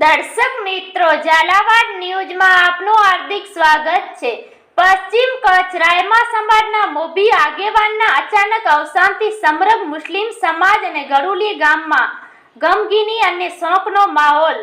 દર્શક મિત્રો, ઝાલાવાડ ન્યૂઝમાં આપનું હાર્દિક સ્વાગત છે. પશ્ચિમ કચ્છ, રાયમા સમાજના મોભી આગેવાનના અચાનક અવસાનથી સમગ્ર મુસ્લિમ સમાજ અને ગરુલી ગામમાં ગમગીની અને શોકનો માહોલ.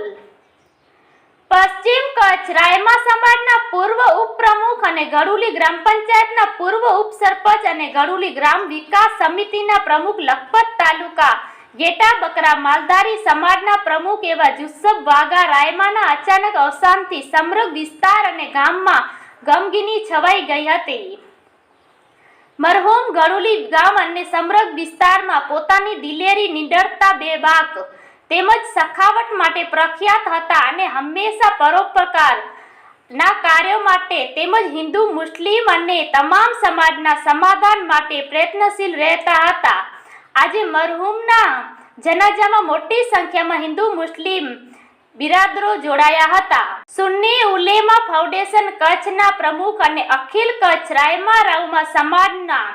પશ્ચિમ કચ્છ, રાયમા સમાજના પૂર્વ ઉપપ્રમુખ અને ગરુલી ગ્રામ પંચાયતના પૂર્વ ઉપસરપંચ અને ગરુલી ગ્રામ વિકાસ સમિતિના પ્રમુખ લખપત તાલુકા ગેટા બકરા માલધારી સમાજના પ્રમુખ એવા જુસબ વાઘા રાયમાના અચાનક અવસાનથી સમગ્ર વિસ્તાર અને ગામમાં ગમગીની છવાઈ ગઈ હતી. મરહોમ ગળુલી ગામ અને સમગ્ર વિસ્તારમાં પોતાની દિલેરી નિડરતા બે બાક તેમજ સખાવટ માટે પ્રખ્યાત હતા અને હંમેશા પરોપકાર ના કાર્યો માટે તેમજ હિન્દુ મુસ્લિમ અને તમામ સમાજના સમાધાન માટે પ્રયત્નશીલ રહેતા હતા. આજે મરહુમના જનાજામાં મોટી સંખ્યામાં હિન્દુ મુસ્લિમ બિરાદરો જોડાયા હતા. સુન્ની ઉલેમા ફાઉન્ડેશન કચ્છના પ્રમુખ અને અખિલ કચ્છ રાયમા રાવમા સમાજના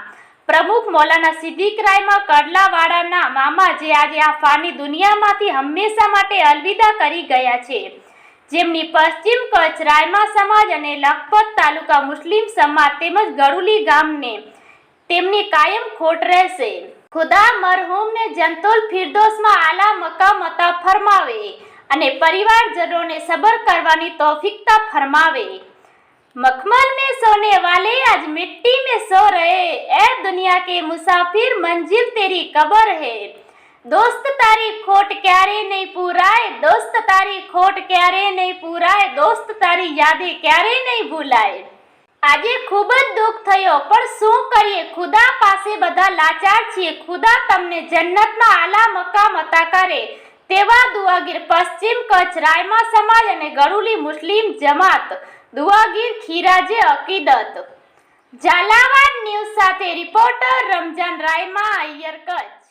પ્રમુખ મૌલાના સિદ્દીક રાયમા કડલાવાડાના મામા જે આજે આ ફાની દુનિયામાંથી હંમેશા માટે અલવિદા કરી ગયા છે. જેમની પશ્ચિમ કચ્છ રાયમા સમાજ અને લખપત તાલુકા મુસ્લિમ સમાજ તેમજ ગરુલી ગામને તેમની કાયમ ખોટ રહેશે. ખુદા મરહૂમને જંતુલ ફિરદોસમાં આલા મકામ અતા ફરમાવે અને પરિવારજનોને સબર કરવાની તોફિકતા ફરમાવે मखमल में सोने वाले आज मिट्टी में सो रहे ए दुनिया के मुसाफिर मंजिल तेरी कबर है दोस्त तारी खोट क्यारे नहीं पूराए दोस्त तारी खोट क्यारे नहीं पूराए दोस्त तारी यादें क्यारे नहीं भूलाए આજે ખૂબ જ દુઃખ થયો, પણ શું કરીએ? ખુદા પાસે બધા લાચાર છીએ. ખુદા તમને જન્નતમાં આલા મકામ અતા કરે. તેવા દુઆગીર પશ્ચિમ કચ્છ, રાયમા સમાજ અને ગરુલી મુસ્લિમ જમાત. દુઆગીર ખીરાજે અકીદત. ઝાલાવાડ ન્યૂઝ સાથે રિપોર્ટર રમજાન રાયમા અય્યર કચ્છ.